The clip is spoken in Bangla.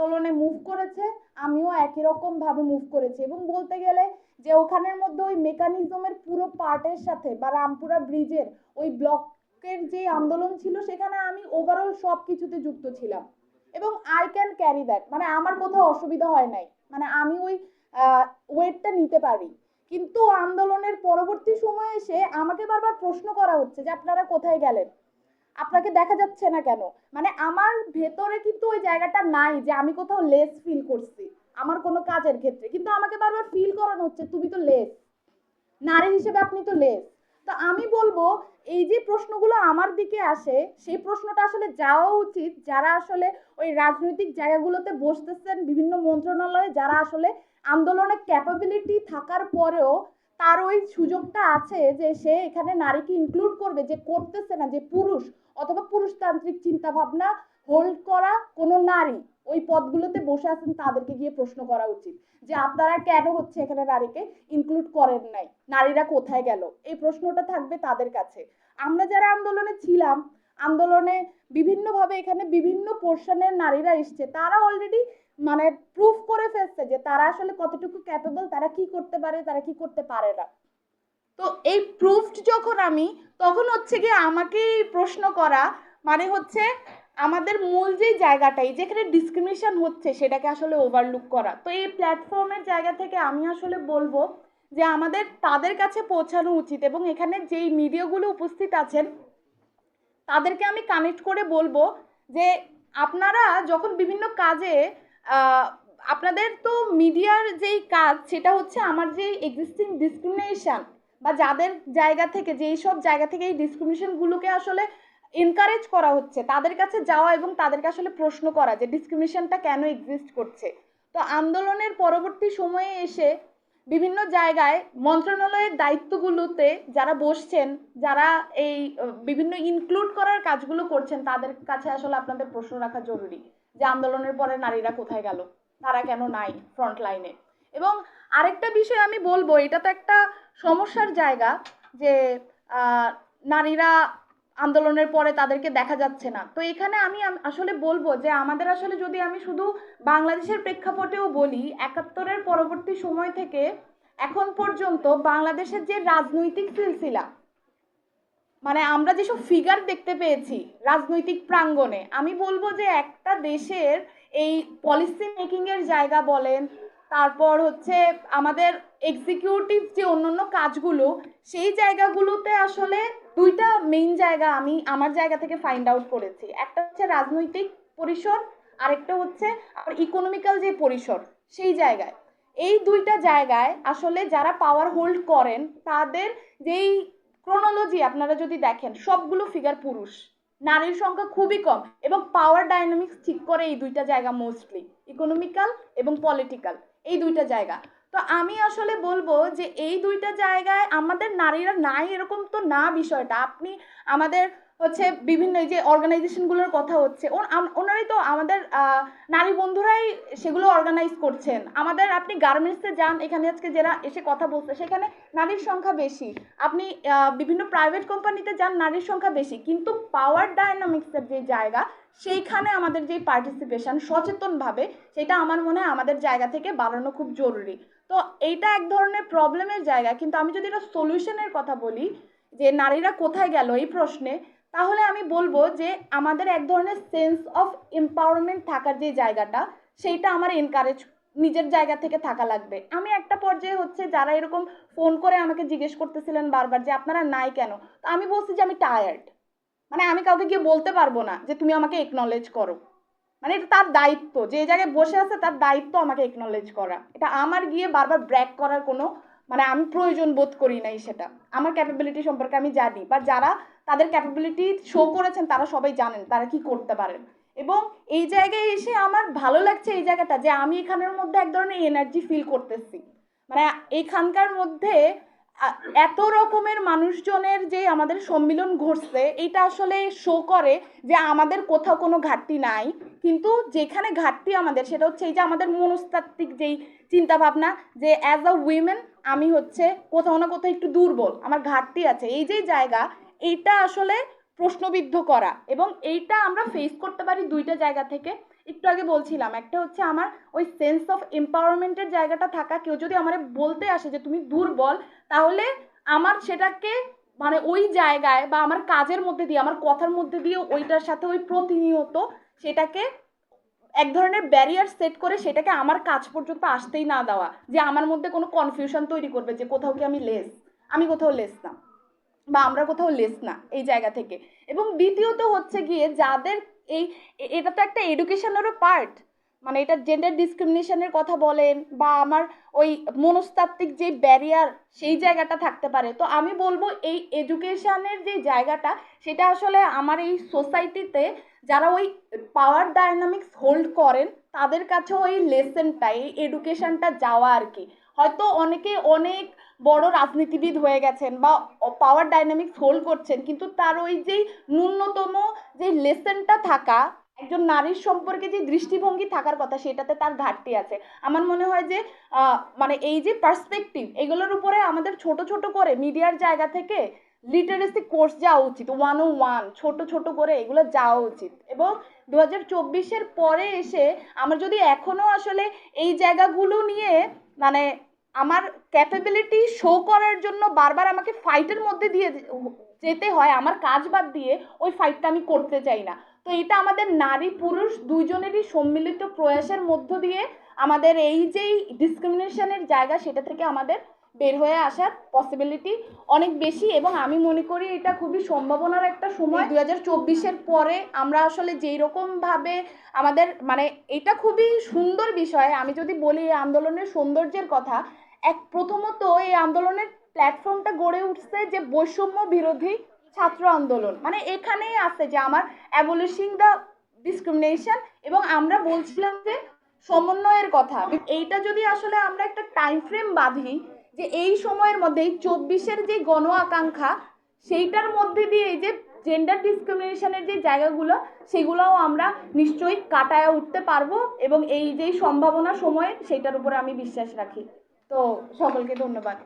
আন্দোলনে মুভ করেছে, আমিও একই রকম ভাবে মুভ করেছি। এবং বলতে গেলে যে ওখানের মধ্যে ওই মেকানিজমের পুরো পার্টের সাথে বা রামপুরা ব্রিজের ওই ব্লকের যে আন্দোলন ছিল, সেখানে আমি ওভারঅল সব কিছুতে যুক্ত ছিলাম। এবং আই ক্যান ক্যারি দ্যাট মানে আমার কোথাও অসুবিধা হয় নাই। মানে আমি ওই ওয়েটটা নিতে পারি। কিন্তু আন্দোলনের পরবর্তী সময়ে এসে আমাকে বারবার প্রশ্ন করা হচ্ছে যে আপনারা কোথায় গেলেন? আপনাকে দেখা যাচ্ছে না কেন? মানে আমার ভেতরে কিন্তু ওই জায়গাটা নাই যে আমি কোথাও লেস ফিল করছি। আমার কোনো কাজের ক্ষেত্রে। কিন্তু আমাকে বারবার ফিল করানো হচ্ছে, তুমি তো লেস নারী হিসেবে আপনি তো লেস তো আমি বলব, এই যে প্রশ্নগুলো আমার দিকে আসে, সেই প্রশ্নটা আসলে যাওয়া উচিত। যারা আসলে ওই রাজনৈতিক জায়গাগুলোতে বসতেছেন বিভিন্ন মন্ত্রণালয়ে, যারা আসলে আন্দোলনের ক্যাপাবিলিটি থাকার পরেও তার ওই সুযোগটা আছে যে সে এখানে নারীকে ইনক্লুড করবে, যে করতেছে না, যে পুরুষ অথবা পুরুষতান্ত্রিক চিন্তা ভাবনা হোল্ড করা কোনো নারী ওই পদগুলোতে বসে আছেন তাদেরকে গিয়ে প্রশ্ন করা উচিত, যে আপনারা কেন হচ্ছে এখানে নারীকে ইনক্লুড করেন নাই? নারীরা কোথায় গেল? এই প্রশ্নটা থাকবে তাদের কাছে। আমরা যারা আন্দোলনে ছিলাম, আন্দোলনে বিভিন্নভাবে এখানে বিভিন্ন পোর্শনের নারীরা এসছে, তারা অলরেডি মানে প্রুফ করে ফেলছে যে তারা আসলে কতটুকু ক্যাপেবল তারা কি করতে পারে, তারা কি করতে পারে না। তো এই প্রুফড যখন আমি, তখন হচ্ছে গিয়ে আমাকে প্রশ্ন করা মানে হচ্ছে আমাদের মূল যে জায়গাটাই, যেখানে ডিসক্রিমিনেশন হচ্ছে, সেটাকে আসলে ওভারলুক করা। তো এই প্ল্যাটফর্মের জায়গা থেকে আমি আসলে বলব যে আমাদের, তাদের কাছে পৌঁছানো উচিত এবং এখানে যেই মিডিয়াগুলো উপস্থিত আছেন, তাদেরকে আমি কানেক্ট করে বলব যে আপনারা যখন বিভিন্ন কাজে আপনাদের তো মিডিয়ার যেই কাজ, সেটা হচ্ছে আমার যে এক্সিস্টিং ডিসক্রিমিনেশন বা যাদের জায়গা থেকে, যেই সব জায়গা থেকে এই ডিসক্রিমিনেশনগুলোকে আসলে এনকারেজ করা হচ্ছে, তাদের কাছে যাওয়া এবং তাদেরকে আসলে প্রশ্ন করা যে ডিসক্রিমিনেশনটা কেন এক্সিস্ট করছে। তো আন্দোলনের পরবর্তী সময়ে এসে বিভিন্ন জায়গায় মন্ত্রণালয়ের দায়িত্বগুলোতে যারা বসছেন, যারা এই বিভিন্ন ইনক্লুড করার কাজগুলো করছেন, তাদের কাছে আসলে আপনাদের প্রশ্ন রাখা জরুরি। যে আন্দোলনের পরে নারীরা কোথায় গেল? তারা কেন নাই ফ্রন্ট লাইনে এবং আরেকটা বিষয় আমি বলব, এটা তো একটা সমস্যার জায়গা যে নারীরা আন্দোলনের পরে তাদেরকে দেখা যাচ্ছে না। তো এখানে আমি, আসলে বলব যে, আমাদের আসলে যদি আমি শুধু বাংলাদেশের প্রেক্ষাপটেও বলি, একাত্তরের পরবর্তী সময় থেকে এখন পর্যন্ত বাংলাদেশের যে রাজনৈতিক সিলসিলা মানে আমরা যেসব ফিগার দেখতে পেয়েছি রাজনৈতিক প্রাঙ্গণে, আমি বলব যে একটা দেশের এই পলিসি মেকিং এর জায়গা বলেন, তারপর হচ্ছে আমাদের এক্সিকিউটিভ যে অন্যান্য কাজগুলো, সেই জায়গাগুলোতে আসলে দুইটা মেইন জায়গা আমি আমার জায়গা থেকে ফাইন্ড আউট করেছি। একটা হচ্ছে রাজনৈতিক পরিসর, আরেকটা হচ্ছে আর ইকোনমিক্যাল যে পরিসর, সেই জায়গায়। এই দুইটা জায়গায় আসলে যারা পাওয়ার হোল্ড করেন, তাদের যেই ক্রোনোলজি আপনারা যদি দেখেন, সবগুলো ফিগার পুরুষ। নারীর সংখ্যা খুবই কম এবং পাওয়ার ডাইনামিক্স ঠিক করে এই দুইটা জায়গা মোস্টলি ইকোনমিক্যাল এবং পলিটিক্যাল এই দুইটা জায়গা। তো আমি আসলে বলব যে এই দুইটা জায়গায় আমাদের নারীরা নাই এরকম তো না বিষয়টা। আপনি আমাদের হচ্ছে বিভিন্ন যে অর্গানাইজেশনগুলোর কথা হচ্ছে। ওনারাই তো আমাদের নারী বন্ধুরাই সেগুলো অর্গানাইজ করছেন। আমাদের আপনি গার্মেন্টসে যান, এখানে আজকে যারা এসে কথা বলছে, সেখানে নারীর সংখ্যা বেশি। আপনি বিভিন্ন প্রাইভেট কোম্পানিতে যান, নারীর সংখ্যা বেশি। কিন্তু পাওয়ার ডায়নামিক্সের যে জায়গা, সেইখানে আমাদের যে পার্টিসিপেশন সচেতনভাবে, সেটা আমার মনে হয় আমাদের জায়গা থেকে বাড়ানো খুব জরুরি। তো এইটা এক ধরনের প্রবলেমের জায়গা। কিন্তু আমি যদি এটা সলিউশনের কথা বলি, যে নারীরা কোথায় গেল এই প্রশ্নে তাহলে আমি বলব যে আমাদের এক ধরনের সেন্স অফ এম্পাওয়ারমেন্ট থাকার যে জায়গাটা, সেইটা আমার এনকারেজ নিজের জায়গা থেকে থাকা লাগবে। আমি একটা পর্যায়ে হচ্ছে যারা এরকম ফোন করে আমাকে জিজ্ঞেস করতেছিলেন বারবার যে, আপনারা নাই কেন? তো আমি বলছি যে, আমি টায়ার্ড মানে আমি কাউকে গিয়ে বলতে পারব না যে, তুমি আমাকে একনলেজ করো। মানে এটা তার দায়িত্ব। যে জায়গায় বসে আছে তার দায়িত্ব আমাকে একনলেজ করা। এটা আমার গিয়ে বারবার ব্র্যাক করার কোনো মানে আমি প্রয়োজন বোধ করি নাই সেটা। আমার ক্যাপাবিলিটি সম্পর্কে আমি জানি বা যারা তাদের ক্যাপাবিলিটি শো করেছেন, তারা সবাই জানেন তারা কি করতে পারেন। এবং এই জায়গায় এসে আমার ভালো লাগছে এই জায়গাটা যে আমি এখানের মধ্যে এক ধরনের এনার্জি ফিল করতেছি। মানে এখানকার মধ্যে এত রকমের মানুষজনের যে আমাদের সম্মিলন ঘটছে, এটা আসলে শো করে যে আমাদের কোথাও কোনো ঘাটতি নাই। কিন্তু যেখানে ঘাটতি আমাদের, সেটা হচ্ছে এই যে আমাদের মনস্তাত্ত্বিক যেই চিন্তা ভাবনা যে অ্যাজ আ উইমেন আমি হচ্ছে কোথাও না কোথাও একটু দুর্বল, আমার ঘাটতি আছে। এই যে জায়গা এইটা আসলে প্রশ্নবিদ্ধ করা এবং এইটা আমরা ফেস করতে পারি দুইটা জায়গা থেকে। একটু আগে বলছিলাম, একটা হচ্ছে আমার ওই সেন্স অফ এম্পাওয়ারমেন্টের জায়গাটা থাকা, কেউ যদি আমার বলতে আসে যে তুমি দুর্বল, তাহলে আমার সেটাকে মানে ওই জায়গায় বা আমার কাজের মধ্যে দিয়ে, আমার কথার মধ্যে দিয়ে ওইটার সাথে ওই প্রতিনিয়ত সেটাকে এক ধরনের ব্যারিয়ার সেট করে সেটাকে আমার কাজ পর্যন্ত আসতেই না দেওয়া, যে আমার মধ্যে কোনো কনফিউশন তৈরি করবে যে কোথাও কি আমি লেস আমি কোথাও লেস না বা আমরা কোথাও লেস না এই জায়গা থেকে। এবং দ্বিতীয়ত হচ্ছে গিয়ে যাদের এই এটা তো একটা এডুকেশনেরও পার্ট মানে এটা জেন্ডার ডিসক্রিমিনেশনের কথা বলেন বা আমার ওই মনস্তাত্ত্বিক যে ব্যারিয়ার সেই জায়গাটা থাকতে পারে। তো আমি বলব এই এডুকেশনের যে জায়গাটা, সেটা আসলে আমার এই সোসাইটিতে যারা ওই পাওয়ার ডায়নামিক্স হোল্ড করেন, তাদের কাছে ওই লেসেনটা এই এডুকেশনটা যাওয়া আর কি। হয়তো অনেকে অনেক বড় রাজনীতিবিদ হয়ে গেছেন বা পাওয়ার ডাইনামিক্স হোল্ড করছেন, কিন্তু তার ওই যেই ন্যূনতম যে লেসেনটা থাকা, একজন নারীর সম্পর্কে যে দৃষ্টিভঙ্গি থাকার কথা, সেটাতে তার ঘাটতি আছে। আমার মনে হয় যে মানে এই যে পার্সপেক্টিভ এগুলোর উপরে আমাদের ছোট ছোট করে মিডিয়ার জায়গা থেকে লিটারেসি কোর্স যাওয়া উচিত ওয়ান ও ওয়ান ছোট ছোট করে এগুলো যাওয়া উচিত। এবং দু হাজার চব্বিশের পরে এসে, আমরা যদি এখনও আসলে এই জায়গাগুলো নিয়ে মানে আমার ক্যাপাবিলিটি শো করার জন্য বারবার আমাকে ফাইটের মধ্যে দিয়ে যেতে হয়, আমার কাজ বাদ দিয়ে ওই ফাইটটা আমি করতে চাই না। তো এটা আমাদের নারী পুরুষ দুইজনেরই সম্মিলিত প্রয়াসের মধ্য দিয়ে আমাদের এই যেই ডিসক্রিমিনেশনের জায়গা, সেটা থেকে আমাদের বের হয়ে আসার পসিবিলিটি অনেক বেশি এবং আমি মনে করি এটা খুবই সম্ভাবনার একটা সময়। দু হাজার চব্বিশের পরে আমরা আসলে যেই রকমভাবে আমাদের মানে এটা খুবই সুন্দর বিষয়। আমি যদি বলি এই আন্দোলনের সৌন্দর্যের কথা এক প্রথমত এই আন্দোলনের প্ল্যাটফর্মটা গড়ে উঠছে যে বৈষম্য বিরোধী ছাত্র আন্দোলন। মানে এখানেই আছে যে আমার অ্যাবলিশিং দ্য ডিসক্রিমিনেশন এবং আমরা বলছিলাম যে সমন্বয়ের কথা। এইটা যদি আসলে আমরা একটা টাইম ফ্রেম বাঁধি যে এই সময়ের মধ্যে এই চব্বিশের যে গণ আকাঙ্ক্ষা, সেইটার মধ্যে দিয়ে এই যে জেন্ডার ডিসক্রিমিনেশনের যে জায়গাগুলো, সেগুলোও আমরা নিশ্চয়ই কাটায় উঠতে পারব এবং এই যে সম্ভাবনা সময়, সেইটার উপরে আমি বিশ্বাস রাখি। তো সকলকে ধন্যবাদ